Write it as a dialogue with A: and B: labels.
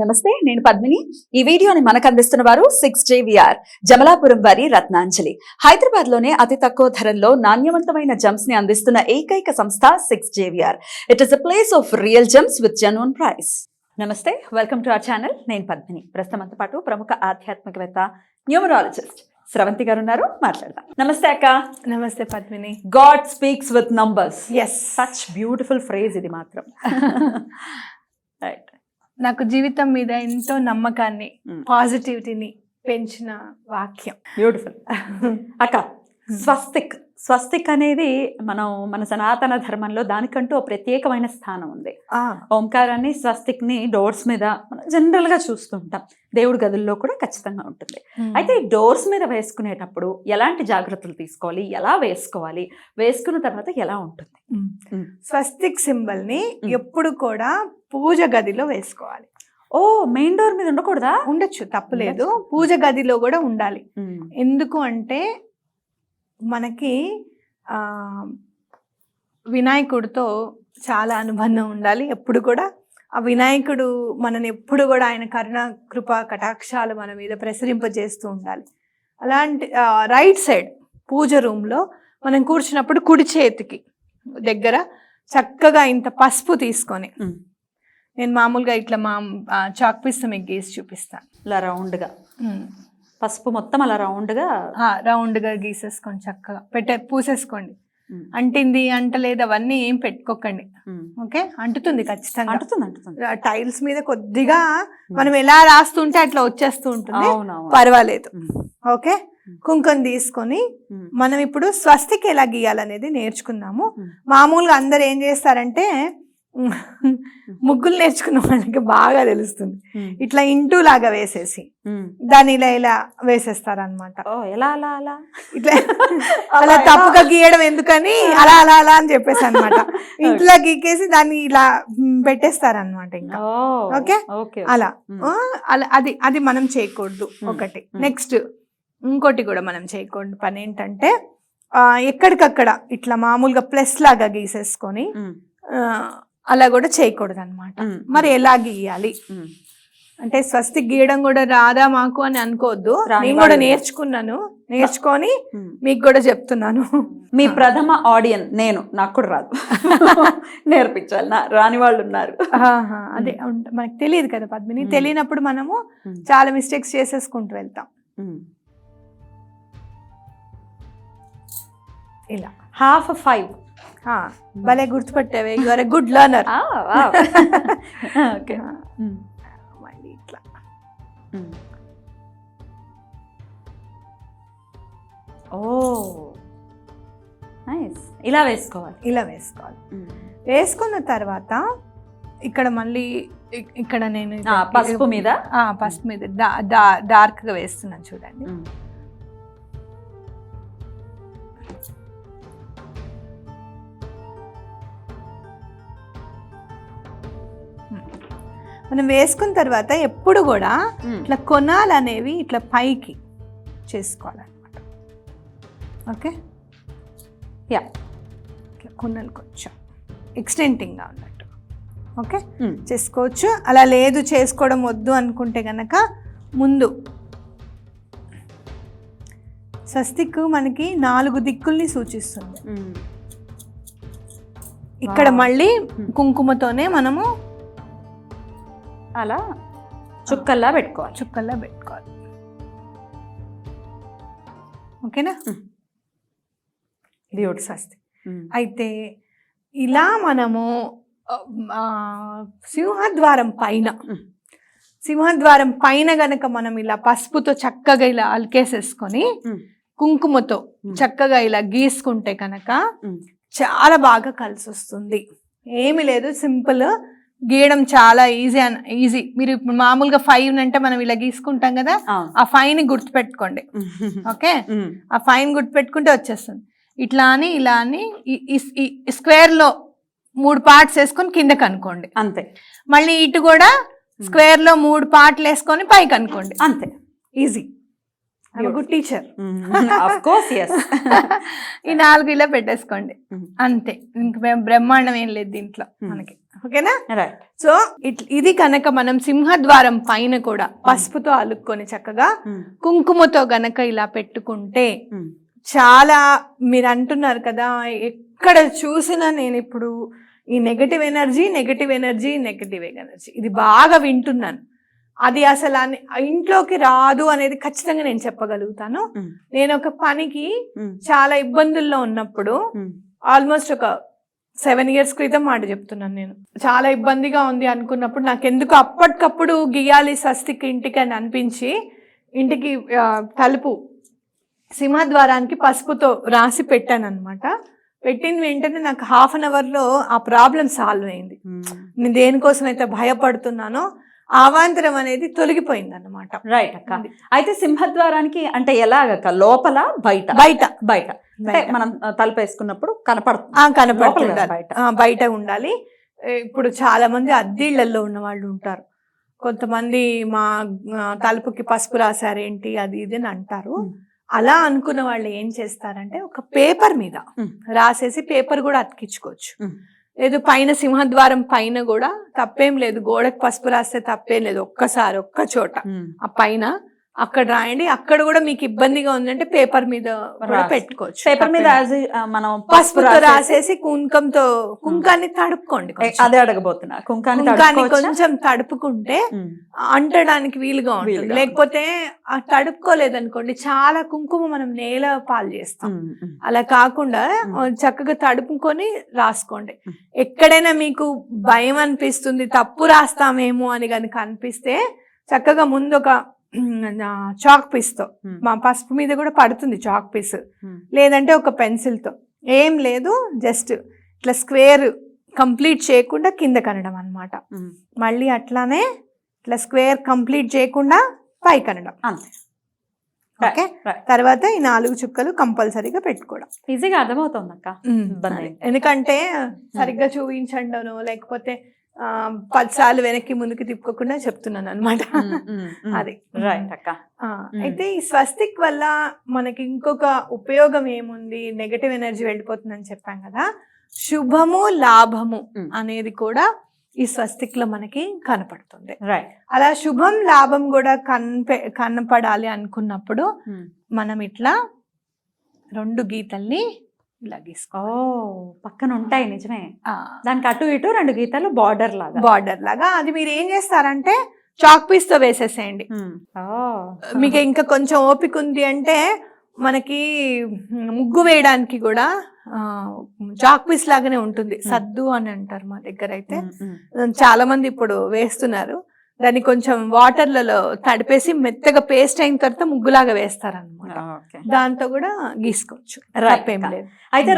A: నమస్తే నేను పద్మిని. ఈ వీడియోని మనకు అందిస్తున్న వారు సిక్స్ జేవిఆర్ జమలాపురం వారి రత్నాంజలి. హైదరాబాద్లోనే అతి తక్కువ ధరల్లో నాణ్యవంతమైన జమ్స్ని అందిస్తున్న ఏకైక సంస్థ six JVR it is a place of real gems with genuine price నమస్తే వెల్కమ్ టు అవర్ ఛానల్ నేను పద్మిని. ప్రస్తుతంతో పాటు ప్రముఖ ఆధ్యాత్మికవేత్త న్యూమరాలజిస్ట్ స్రవంతి గారు ఉన్నారు. మాట్లాడదాం. నమస్తే అక్క.
B: నమస్తే Padmini.
A: God speaks with numbers
B: is
A: such beautiful phrase ఇది మాత్రం. రైట్
B: నాకు జీవితం మీద ఎంతో నమ్మకాన్ని. పాజిటివిటీని పెంచిన వాక్యం.
A: బ్యూటిఫుల్ అక్క స్వస్తిక్. స్వస్తిక్ అనేది మనం మన సనాతన ధర్మంలో దానికంటూ ఒక ప్రత్యేకమైన స్థానం ఉంది. ఓంకారాన్ని స్వస్తిక్ని డోర్స్ మీద మనం జనరల్గా చూస్తుంటాం దేవుడి గదుల్లో కూడా ఖచ్చితంగా ఉంటుంది. అయితే ఈ డోర్స్ మీద వేసుకునేటప్పుడు ఎలాంటి జాగ్రత్తలు తీసుకోవాలి? ఎలా వేసుకోవాలి? వేసుకున్న తర్వాత ఎలా ఉంటుంది.
B: స్వస్తిక్ సింబల్ని
A: Mm.
B: ఎప్పుడు కూడా పూజ గదిలో వేసుకోవాలి.
A: ఓ మెయిన్ డోర్ మీద ఉండకూడదా?
B: ఉండొచ్చు తప్పులేదు. పూజ గదిలో కూడా ఉండాలి. ఎందుకు అంటే మనకి వినాయకుడితో చాలా అనుబంధం ఉండాలి. ఎప్పుడు కూడా ఆ వినాయకుడు మనని ఎప్పుడు కూడా ఆయన కరుణ కృప కటాక్షాలు మన మీద ప్రసరింపజేస్తూ ఉండాలి. అలాంటి రైట్ సైడ్ పూజ రూమ్లో మనం కూర్చున్నప్పుడు కుడి చేతికి దగ్గర చక్కగా ఇంత పసుపు తీసుకొని. నేను మామూలుగా ఇట్లా మా చాక్ పీస్ మీకు గీసి చూపిస్తాను.
A: ఇలా రౌండ్గా పసుపు మొత్తం అలా రౌండ్గా
B: రౌండ్గా గీసేసుకోండి చక్కగా. పెట్టే పూసేసుకోండి. అంటింది అంటలేదు అవన్నీ ఏం పెట్టుకోకండి. ఓకే? అంటుతుంది ఖచ్చితంగా.
A: అంటుతుంది అంటుతుంది.
B: టైల్స్ మీద కొద్దిగా మనం ఎలా రాస్తుంటే అట్లా వచ్చేస్తూ ఉంటుంది. పర్వాలేదు. ఓకే? కుంకుమ తీసుకొని. మనం ఇప్పుడు స్వస్తికి ఎలా గీయాలనేది నేర్చుకుందాము. మామూలుగా అందరు ఏం చేస్తారంటే ముగ్గులు నేర్చుకున్న వాళ్ళకి బాగా తెలుస్తుంది. ఇట్లా ఇంటూ లాగా వేసేసి. దాన్ని ఇలా ఇలా వేసేస్తారనమాట
A: ఎలా అలా అలా
B: ఇట్లా
A: అలా?
B: తప్పుగా గీయడం ఎందుకని అలా అలా అలా అని చెప్పేసి అనమాట ఇంట్లో గీకేసి దాన్ని ఇలా మ్, పెట్టేస్తారన్నమాట ఇంకా ఓకే?
A: ఓకే
B: అలా అలా అది అది మనం చేయకూడదు. ఒకటి. నెక్స్ట్ ఇంకోటి కూడా మనం చేయకూడదు పని ఏంటంటే ఎక్కడికక్కడ ఇట్లా మామూలుగా ప్లస్ లాగా గీసేసుకొని అలా కూడా చేయకూడదు అనమాట. మరి ఎలా గీయాలి. అంటే స్వస్తి గీయడం కూడా రాదా మాకు అని అనుకోవద్దు నేను కూడా. నేర్చుకున్నాను నేర్చుకొని. మీకు కూడా చెప్తున్నాను
A: మీ ప్రథమ ఆడియన్ నేను నాకు కూడా రాదు నేర్పించాలి నా రాని వాళ్ళు ఉన్నారు
B: అదే మనకు తెలియదు కదా పద్మిని. తెలియనప్పుడు మనము. చాలా మిస్టేక్స్ చేసేసుకుంటూ వెళ్తాం. ఇలా
A: హాఫ్ ఫైవ్
B: భలే గుర్తుపట్టావే you are a good learner
A: okay
B: మళ్ళీ ఇట్లా
A: ఓ నైస్ ఇలా వేసుకోవాలి
B: ఇలా వేసుకోవాలి వేసుకున్న తర్వాత ఇక్కడ మళ్ళీ ఇక్కడ నేను
A: పసుపు మీద
B: పసుపు మీద డా- డా- డార్క్గా వేస్తున్నాను చూడండి మనం వేసుకున్న తర్వాత ఎప్పుడు కూడా. ఇట్లా కొనాలు అనేవి ఇట్లా పైకి చేసుకోవాలన్నమాట ఓకే
A: యా
B: ఇట్లా కొనలు కొంచెం ఎక్స్టెంటింగ్గా ఉన్నట్టు ఓకే. చేసుకోవచ్చు అలా లేదు చేసుకోవడం వద్దు అనుకుంటే గనక ముందు స్వస్తిక్ మనకి నాలుగు దిక్కుల్ని సూచిస్తుంది. ఇక్కడ. మళ్ళీ. కుంకుమతోనే మనము
A: అలా చుక్కల్లా పెట్టుకోవాలి
B: చుక్కల్లా పెట్టుకోవాలి ఓకేనా స్వస్తి
A: Mm.
B: అయితే ఇలా మనము సింహద్వారం పైన. సింహద్వారం పైన గనక మనం ఇలా పసుపుతో చక్కగా ఇలా అలికేసేసుకొని. కుంకుమతో. చక్కగా ఇలా గీసుకుంటే కనుక. చాలా బాగా కలిసి వస్తుంది ఏమి లేదు సింపుల్ గీయడం చాలా ఈజీ అని ఈజీ. మీరు ఇప్పుడు మామూలుగా ఫైవ్ అంటే మనం ఇలా గీసుకుంటాం కదా ఆ ఫైవ్ని గుర్తుపెట్టుకోండి. ఓకే?
A: Mm.
B: ఆ ఫైన్ గుర్తుపెట్టుకుంటే వచ్చేస్తుంది. ఇట్లా అని ఇలా అని స్క్వేర్లో మూడు పార్ట్స్ వేసుకొని కిందకి అనుకోండి
A: అంతే.
B: మళ్ళీ ఇటు కూడా స్క్వేర్లో మూడు పార్ట్లు వేసుకొని పైకి అనుకోండి.
A: అంతే.
B: Easy. Good teacher
A: course yes
B: ఈ నాలుగు ఇలా పెట్టేసుకోండి.
A: Mm.
B: అంతే. ఇంక మేము బ్రహ్మాండం ఏం లేదు దీంట్లో
A: Mm.
B: మనకి. ఓకేనా?
A: రైట్
B: సో ఇట్ ఇది కనుక మనం సింహద్వారం పైన కూడా పసుపుతో అలుక్కొని చక్కగా కుంకుమతో గనక ఇలా పెట్టుకుంటే చాలా మీరు అంటున్నారు కదా ఎక్కడ చూసినా నేను ఇప్పుడు ఈ negative energy negative energy negative energy ఇది బాగా వింటున్నాను. అది అసలు ఇంట్లోకి రాదు అనేది ఖచ్చితంగా నేను చెప్పగలుగుతాను. నేను ఒక పనికి చాలా ఇబ్బందుల్లో ఉన్నప్పుడు ఆల్మోస్ట్ ఒక సెవెన్ ఇయర్స్ క్రితం మాట చెప్తున్నాను నేను. చాలా ఇబ్బందిగా ఉంది అనుకున్నప్పుడు నాకు ఎందుకు అప్పటికప్పుడు గీయాలి స్వస్తిక్ ఇంటికి అని అనిపించి ఇంటికి తలుపు సింహద్వారానికి పసుపుతో రాసి పెట్టాను అనమాట పెట్టిన వెంటనే నాకు హాఫ్ అన్ అవర్లో ఆ ప్రాబ్లం సాల్వ్ అయింది. నేను దేనికోసం అయితే భయపడుతున్నానో అవాంతరం అనేది తొలగిపోయింది అనమాట
A: రైట్ అక్క అయితే సింహద్వారానికి అంటే ఎలాగక్క? లోపల బయట.
B: బయట.
A: బయట. అంటే మనం ఆ, తలుపు వేసుకున్నప్పుడు కనపడుతుంది.
B: ఆ, కనపడుతూ
A: లోపల
B: ఉండాలి.
A: బయట.
B: బయట ఉండాలి. ఇప్పుడు చాలా మంది అద్దీళ్ళలో ఉన్న వాళ్ళు ఉంటారు. కొంతమంది మా తలుపుకి పసుపు రాశారేంటి అది ఇది అని అంటారు. అలా అనుకున్న వాళ్ళు ఏం చేస్తారంటే ఒక పేపర్ మీద. రాసేసి పేపర్ కూడా అతికించుకోవచ్చు. లేదు పైన సింహద్వారం పైన కూడా తప్పేం లేదు. గోడకు పసుపు రాస్తే తప్పేం లేదు. ఒక్కసారి ఒక్క చోట. ఆ పైన అక్కడ రాయండి అక్కడ కూడా మీకు ఇబ్బందిగా ఉందంటే పేపర్ మీద కూడా. పెట్టుకోవచ్చు
A: పేపర్ మీద మనం
B: పసుపుతో
A: రాసేసి-
B: కుంకంతో కుంకాన్ని తడుపుకోండి.
A: అదే అడగబోతున్నా కుంకాన్ని?
B: కొంచెం తడుపుకుంటే అంటడానికి వీలుగా ఉంటుంది లేకపోతే తడుపుకోలేదనుకోండి చాలా కుంకుమ మనం నేల పాలు చేస్తాం. అలా కాకుండా చక్కగా తడుపుకొని రాసుకోండి. ఎక్కడైనా మీకు భయం అనిపిస్తుంది తప్పు రాస్తామేమో అని కనుక అనిపిస్తే చక్కగా ముందు ఒక చాక్ పీస్తో
A: ఉమ్,
B: మా పసుపు మీద కూడా పడుతుంది చాక్ పీస్
A: ఉమ్.
B: లేదంటే ఒక పెన్సిల్తో ఏం లేదు జస్ట్ ఇట్లా స్క్వేర్ కంప్లీట్ చేయకుండా కింద కనడం అనమాట
A: ఉమ్.
B: మళ్ళీ అట్లానే ఇట్లా స్క్వేర్ కంప్లీట్ చేయకుండా పై కనడం.
A: అంతే.
B: ఓకే. తర్వాత ఈ నాలుగు చుక్కలు కంపల్సరీగా పెట్టుకోవడం.
A: ఈజీగా అర్థమవుతుంది అక్క.
B: ఎందుకంటే సరిగ్గా చూపించండను లేకపోతే పదిసార్లు వెనక్కి ముందుకు తిప్పుకోకుండా చెప్తున్నాను అనమాట. అది.
A: రైట్ అక్క.
B: అయితే ఈ స్వస్తిక్ వల్ల మనకి ఇంకొక ఉపయోగం ఏముంది? నెగటివ్ ఎనర్జీ వెళ్ళిపోతుందని చెప్పాం కదా. శుభము లాభము. అనేది కూడా ఈ స్వస్తిక్లో మనకి కనపడుతుంది.
A: రైట్
B: అలా శుభం లాభం కూడా కనప కనపడాలి అనుకున్నప్పుడు. మనం ఇట్లా రెండు గీతల్ని ఇలా గీసుకో
A: పక్కన ఉంటాయి నిజమే దానికి అటు ఇటు రెండు గీతలు బార్డర్ లాగా.
B: బార్డర్ లాగా. అది మీరు ఏం చేస్తారంటే చాక్ పీస్తో వేసేసేయండి మీకు ఇంకా కొంచెం ఓపిక ఉంది అంటే మనకి ముగ్గు వేయడానికి కూడా చాక్ పీస్ లాగానే ఉంటుంది. సద్దు అని అంటారు మా దగ్గర అయితే. చాలా మంది ఇప్పుడు వేస్తున్నారు. దాన్ని కొంచెం వాటర్లలో తడిపేసి మెత్తగా పేస్ట్ అయిన తర్వాత ముగ్గులాగా వేస్తారనమాట దాంతో కూడా గీసుకోవచ్చు.
A: అయితే